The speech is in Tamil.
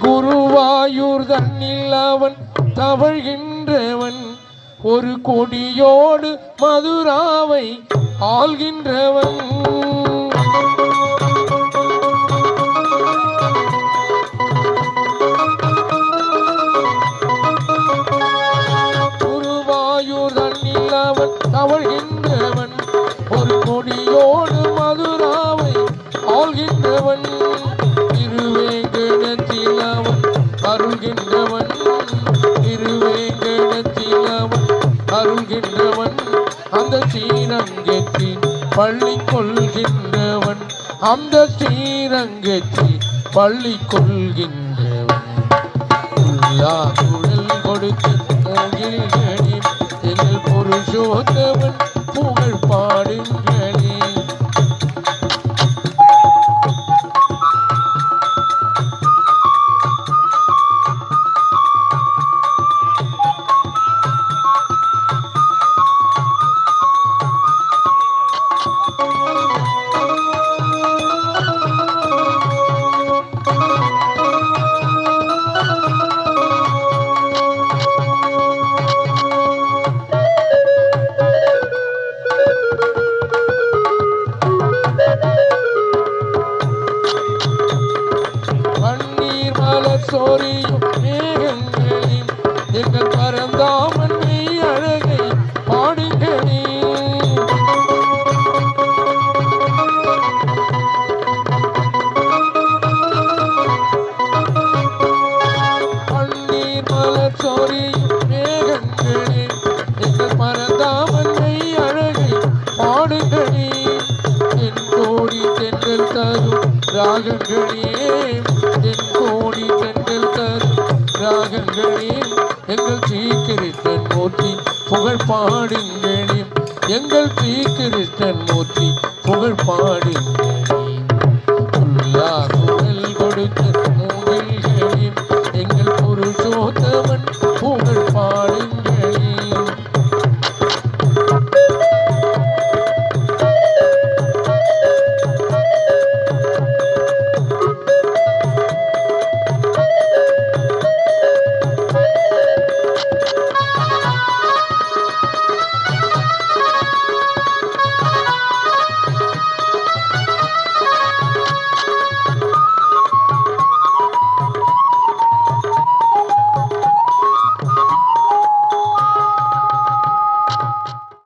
குருவாயூர் தன்னில் அவன் தவழ்கின்றவன். ஒரு கொடியோடு மதுராவை ஆள்கின்றவன். குருவாயூர் தன்னில் அவன் தவழ்கின்றவன். ஒரு கொடியோடு மதுராவை ஆள்கின்றவன். இருவே ஸ்ரீரங்கத்தில் பள்ளி கொள்கின்றவன். அந்த ஸ்ரீரங்கத்தில் பள்ளி கொள்கின்றவன். குழல் கொடுத்து மூங்கில்களே எங்கள் பன்னீர் மலர் சோரியும் மேகங்களையும் எங்கள் பரந்தாமன் சோரியும் மேகங்களே இந்த பரந்தாமத்தை அழகை பாடுங்களே. என் கோடி தென்றல் தரும் ராகங்களே என் கோடி தென்றல் தரும் ராகங்களே. எங்கள் சீக்கிருத்தன் மூர்த்தி புகழ் பாடுங்களே. எங்கள் சீக்கிருத்தன் மூர்த்தி புகழ் பாடுங்களே. கொடுத்து